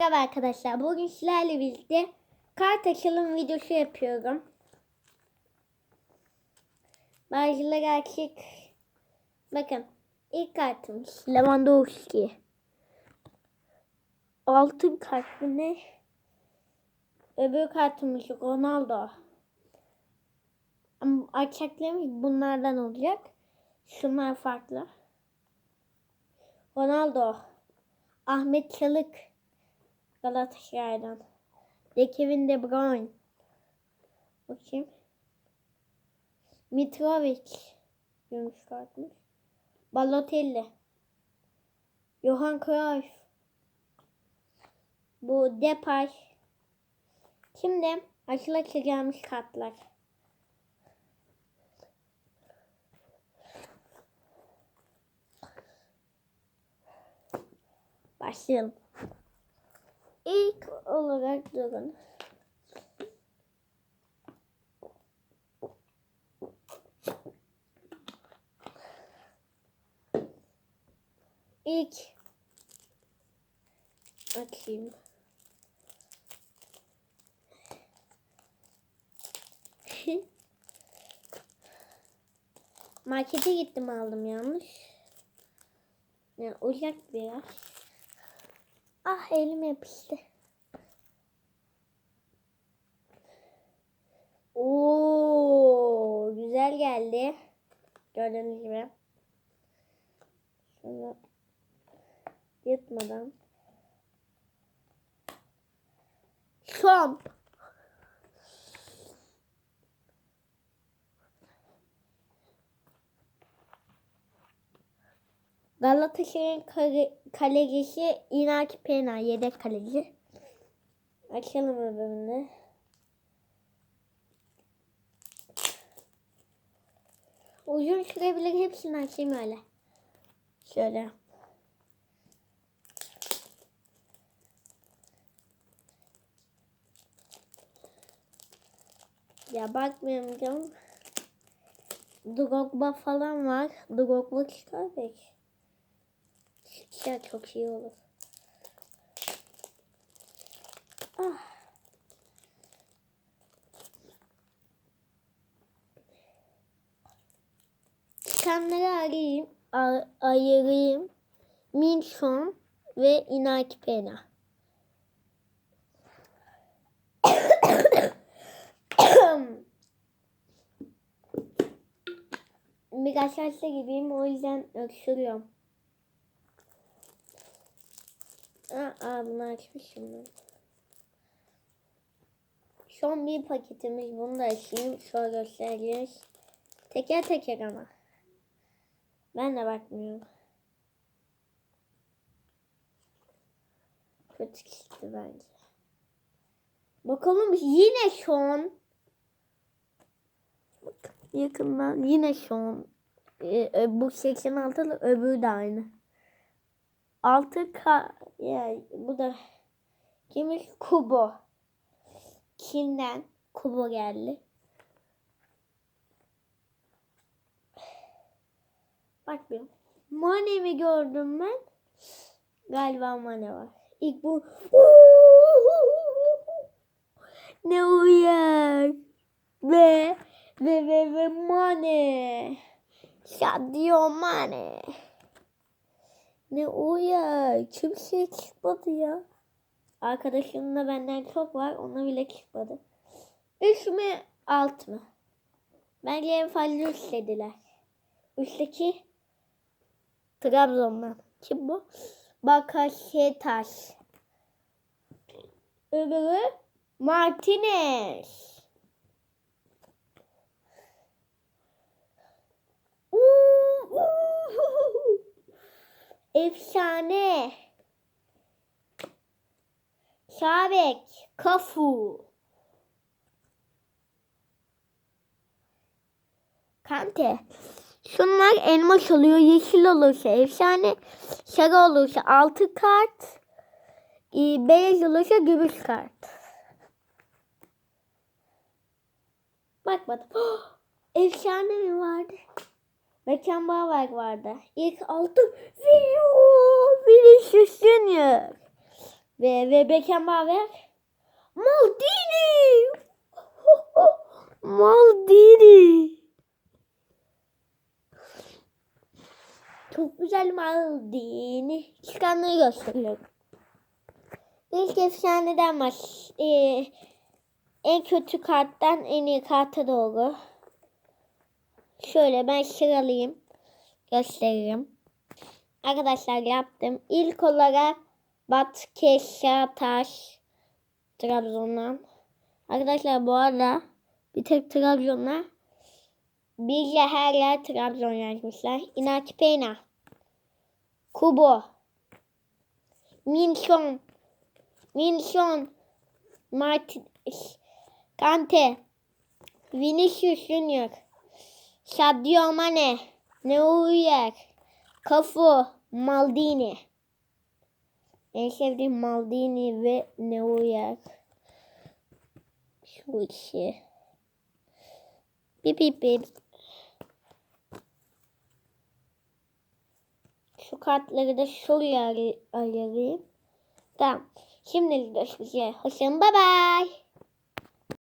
Merhaba arkadaşlar. Bugün sizlerle birlikte kart açılım videosu yapıyorum. Bazıları erkek. Bakın ilk kartımız Lewandowski. Altın kart ne? Öbür kartımız Ronaldo. Ama açacaklarımız bunlardan olacak. Şunlar farklı. Ronaldo. Ahmet Çalık. Galatasaray'dan. De Kevin De Bruyne. Bakayım. Mitrovic. Gümüş kartmış. Balotelli. Johan Cruyff. Bu Depay. Şimdi açıla gelmiş kartlar. Başlayalım. İlk olarak durun. İlk açayım. Markete gittim aldım yanlış. Ya uzak biraz. Ah elim yapıştı. Oo güzel geldi. Gördüğünüz gibi. Şunu yırtmadan. Şom. Galatasaray'ın kale, kalecisi Inaki Pena yedek kaleci. Açalım öbürünü. Uzun sürebilir hepsini açayım öyle. Şöyle. Ya bakmıyorum canım. Drogba falan var. Drogba çıkar belki. Ya çok iyi olur. Ah. Çıkanları arayayım, a- ayırayım. Minson ve Inaki Pena. Biraz hasta gibiyim o yüzden öksürüyorum. Aa, bunu açmışım ben. Son bir paketimiz. Bunu da açayım. Şöyle göstereceğiz. Teker teker ama. Ben de bakmıyorum. Kötü çıktı bence. Bakalım yine son. Bak, yakından yine son. Ee, bu 86 öbürü de aynı. 6K yani bu da kimmiş? Kubo. Çin'den Kubo geldi. Bak bir. Mane mi gördüm ben? Galiba Mane var. İlk bu. Ne uyar. Ve ve ve ve Mane. Sadio Mane. Ne o ya? Kimseye çıkmadı ya. Arkadaşımın da benden çok var. Ona bile çıkmadı. Üç mü? Alt mı? Bence en fazla üç dediler. Üçteki Trabzon'dan. Kim bu? Bakasetas. Öbürü Martinez. Efsane. Şabek. Kafu. Kante. Şunlar elmas oluyor. Yeşil olursa efsane. Sarı olursa altı kart. e, Beyaz olursa gümüş kart. Bakmadım. Efsane mi vardı? Mekan Bağberk vardı. İlk altı Vinicius Junior. Ve ve Beckenbauer. Maldini. Maldini. Çok güzel Maldini. Çıkanları gösteriyorum. İlk efsaneden baş. Ee, en kötü karttan en iyi karta doğru. Şöyle ben sıralayayım. Gösteririm. Arkadaşlar yaptım. İlk olarak Bat Keşa Taş Trabzon'dan. Arkadaşlar bu arada bir tek Trabzon'la bir her yer Trabzon yazmışlar. Inaki Pena. Kubo. Minson. Minson. Martin. Kante. Vinicius Junior. Sadio Mane. Neuer. Cafu. Maldini. En sevdiğim Maldini ve Neuer. Şu işi. Bip bip bip. Şu kartları da şuraya ay- ayırayım. Tamam. Şimdilik görüşürüz. Hoşçakalın. Bye bye.